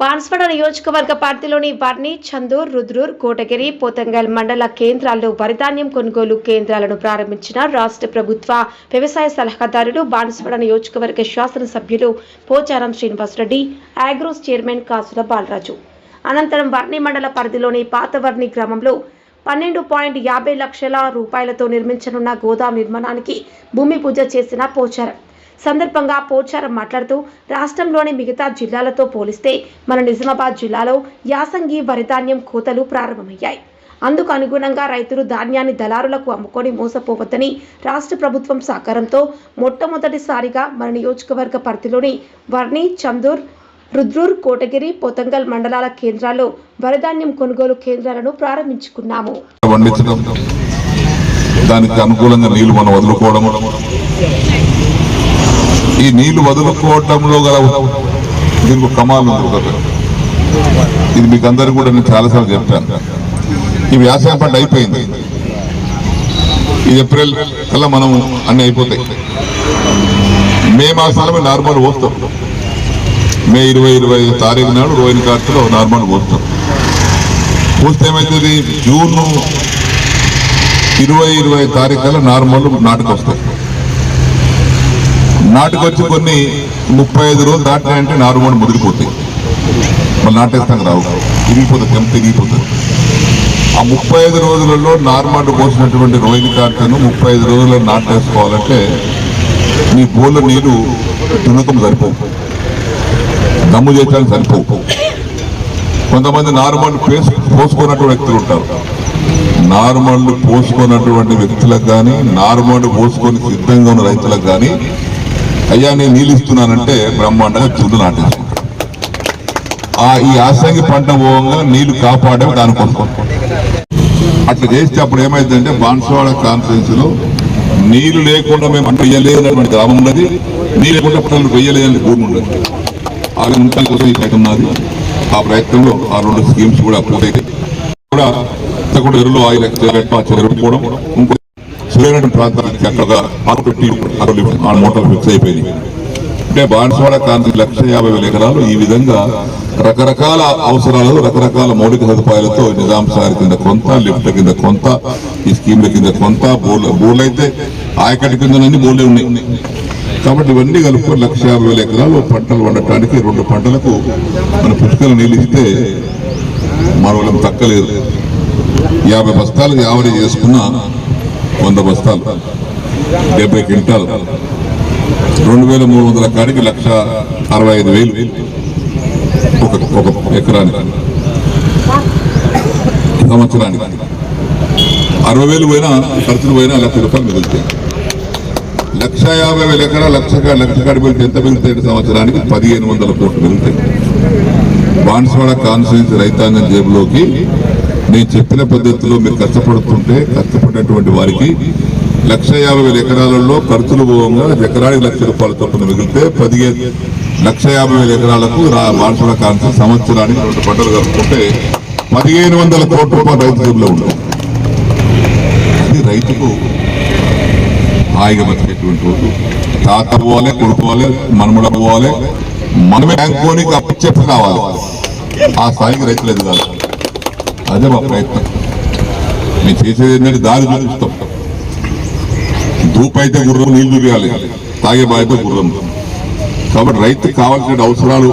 బాన్స్వాడ నియోజకవర్గ పరిధిలోని వర్ణి చందూర్ రుద్రూర్ కోటగిరి పోతంగల్ మండల కేంద్రాల్లో వరిధాన్యం కొనుగోలు కేంద్రాలను ప్రారంభించిన రాష్ట్ర ప్రభుత్వ వ్యవసాయ సలహాదారులు బాన్స్వాడ నియోజకవర్గ శాసనసభ్యులు పోచారం శ్రీనివాసరెడ్డి ఆగ్రోస్ చైర్మన్ కాసుల బాలరాజు. అనంతరం వర్ణి మండల పరిధిలోని పాతవర్ణి గ్రామంలో పన్నెండు పాయింట్ యాభై లక్షల రూపాయలతో నిర్మించనున్న గోదాం నిర్మాణానికి భూమి పూజ చేసిన పోచారం. సందర్భంగా పోచారం మాట్లాడుతూ రాష్ట్రంలోని మిగతా జిల్లాలతో పోలిస్తే మన నిజామాబాద్ జిల్లాలో యాసంగి వరిధాన్యం కోతలు ప్రారంభమయ్యాయి. అందుకు అనుగుణంగా రైతులు ధాన్యాన్ని దళారులకు అమ్ముకొని మోసపోవద్దని రాష్ట్ర ప్రభుత్వం సహకారంతో మొట్టమొదటిసారిగా మన నియోజకవర్గ పరిధిలోని వర్ణి చందూర్ రుద్రూర్ కోటగిరి పొతంగల్ మండలాల కేంద్రాల్లో వరిధాన్యం కొనుగోలు కేంద్రాలను ప్రారంభించుకున్నాము. దానికి అనుకూలంగా నీళ్ళు మనం వదులుకోవడం ఈ నీళ్ళు వదులుకోవడంలో గల దీనికి ఒక కమాల్ ఉంది ఒకటి. ఇది మీకు అందరికీ కూడా నేను చాలాసార్లు చెప్పాను. ఈ వ్యవసాయం పంట అయిపోయింది. ఈ ఏప్రిల్ కల్లా మనం అన్ని అయిపోతాయి. మే మాసాల నార్మల్ పోస్తాం. మే ఇరవై ఇరవై ఐదు తారీఖు నాడు రోహిణి కార్తెలో నార్మల్ పోస్తాం. పోస్తే ఏమవుతుంది జూన్ ఇరవై ఇరవై తారీఖుల నార్మల్ నాటుకొస్తాయి. నాటుకొచ్చి కొన్ని ముప్పై ఐదు రోజులు దాటినాయంటే నార్మల్ ముదిరిపోతాయి మళ్ళీ నాటేస్తాం రావు తిరిగిపోతుంది తెంప తిరిగిపోతుంది ఆ ముప్పై ఐదు రోజులలో నార్మల్ పోసినటువంటి రోహిణి కార్తను ముప్పై ఐదు రోజుల్లో నాటేసుకోవాలంటే మీ బోళ్ళ నీరు దున్నకం సరిపోవు. దమ్ము చేయడానికి సరిపోవు. కొంతమంది నార్మల్ పేస్ పోసుకున్నటువంటి వ్యక్తులు ఉంటారు. నార్మల్ పోసుకున్నటువంటి వ్యక్తులకు కానీ నార్మల్ పోసుకొని సిద్ధంగా ఉన్న రైతులకు కానీ అయ్యా నేను నీళ్ళు ఇస్తున్నానంటే బ్రహ్మాండంగా చుండు నాటేసుకుంటాడు ఆ ఈ ఆశంగి పంట పోవంగా నీళ్ళు కాపాడే దానికోసం అట్లా చేస్తే అప్పుడు ఏమైందంటే బాన్సువాడ కాన్ఫరెన్స్లో నీళ్ళు లేకుండా మేము పంట వేయలేదన్నటువంటి గ్రామం ఉన్నది నీళ్ళు లేకుండా పంటలు వేయలేదని భూమి ఉన్నది ఆ నిమిషాల కోసం ఈ ప్రయత్నం ఉన్నది ఆ ప్రయత్నంలో ఆ రెండు స్కీమ్స్ కూడా పూర్తయితే కూడా ఎరువులు ఆయిల్ చెరుపుకోవడం ఇంకో సూర్యనగరం ప్రాంతానికి అక్కడ ఆరు పెట్టి ఆ మోటార్ ఫిక్స్ అయిపోయింది. అంటే బాన్సువాడ కాంతి లక్ష యాభై వేల ఎకరాలు. ఈ విధంగా రకరకాల అవసరాలు రకరకాల మౌలిక సదుపాయాలతో నిజాం సార్ కింద కొంత లిఫ్ట్ కింద కొంత ఈ స్కీమ్ల కింద కొంత బోర్లు బోర్లు అయితే ఆయకట్టు కింద బోర్లే ఉన్నాయి. కాబట్టి ఇవన్నీ కలుపుకొని లక్ష యాభై వేల ఎకరాలు పంటలు వండటానికి రెండు పంటలకు మన పుష్కలు నీళ్ళు ఇస్తే మన వాళ్ళకి తక్కలేదు యాభై బస్తాలకు యావరేజ్ చేసుకున్న వంద బస్తాలు డెబ్బై క్వింటాలు రెండు వేల మూడు వందల కాడికి లక్ష అరవై ఐదు వేలు ఒక ఒక ఎకరానికి సంవత్సరానికి. అరవై వేలు పోయినా ఖర్చులు పోయినా లక్ష రూపాయలు మిగులుతాయి. లక్ష యాభై వేల ఎకరా లక్ష లక్ష కాడి వెళ్తే ఎంత మిగులుతాయి సంవత్సరానికి? పదిహేను వందల కోట్లు మిగులుతాయి. బాన్స్వాడ కాన్స్టిట్యూన్సీ రైతాంగం జేబులోకి నేను చెప్పిన పద్ధతిలో మీరు కష్టపడుతుంటే కష్టపడినటువంటి వారికి లక్ష యాభై వేల ఎకరాలలో ఖర్చులు పోవంగా ఎకరానికి లక్ష రూపాయల చొప్పున మిగిలితే పదిహేను లక్ష యాభై వేల ఎకరాలకు రా బాన్స్వాడ సంవత్సరానికి రెండు పంటలు కలుపుకుంటే పదిహేను వందల కోట్ల రూపాయలు రైతు జేబులో ఉండవు. అది రైతుకు హాయిగా బతికేటువంటి రోజు. తాత పోవాలి కొడుకు పోవాలి మనముడ పోవాలి మనమే బ్యాంకోనికి అప్పచెప్పు కావాలి ఆ స్థాయికి రైతులు ఎదగాలి. అదే మా ప్రయత్నం. మేము చేసేది ఏంటంటే దారి చూపిస్తాం. ధూపు అయితే గుర్రం నీళ్ళు చూపించాలి తాగే బాధ్యత గుర్రం. కాబట్టి రైతుకు కావాల్సిన అవసరాలు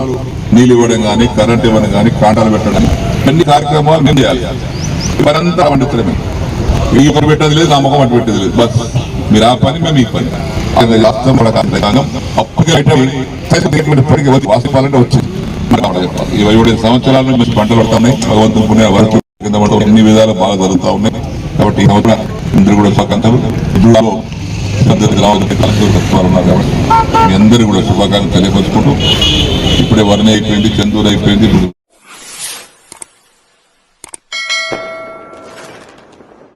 నీళ్ళు ఇవ్వడం కానీ కరెంట్ ఇవ్వడం కానీ కాంటాలు పెట్టడం అన్ని కార్యక్రమాలు మేము చేయాలి. ఇవరంతా పండితమే ఈ పని పెట్టేది లేదు నా ముఖం అటు పెట్టేది లేదు. బస్. మీరు ఆ పని మేము ఈ పని. అది వాస్తవం మన వాస్తవాలంటే వచ్చింది ఇరవై ఐదు సంవత్సరాల మంచి పంటలు పడుతున్నాయి. భగవంతుని వరకు కింద పడతాం అన్ని విధాలు బాగా జరుగుతూ ఉన్నాయి. కాబట్టి ఈ సంవత్సరం అందరూ కూడా శుభాకాంక్షలు జిల్లాలో ఉన్నారు కాబట్టి మీ అందరూ కూడా శుభాకాంక్షలు తెలియపరుచుకుంటూ ఇప్పుడే వర్ణ అయిపోయింది చందూరు అయిపోయింది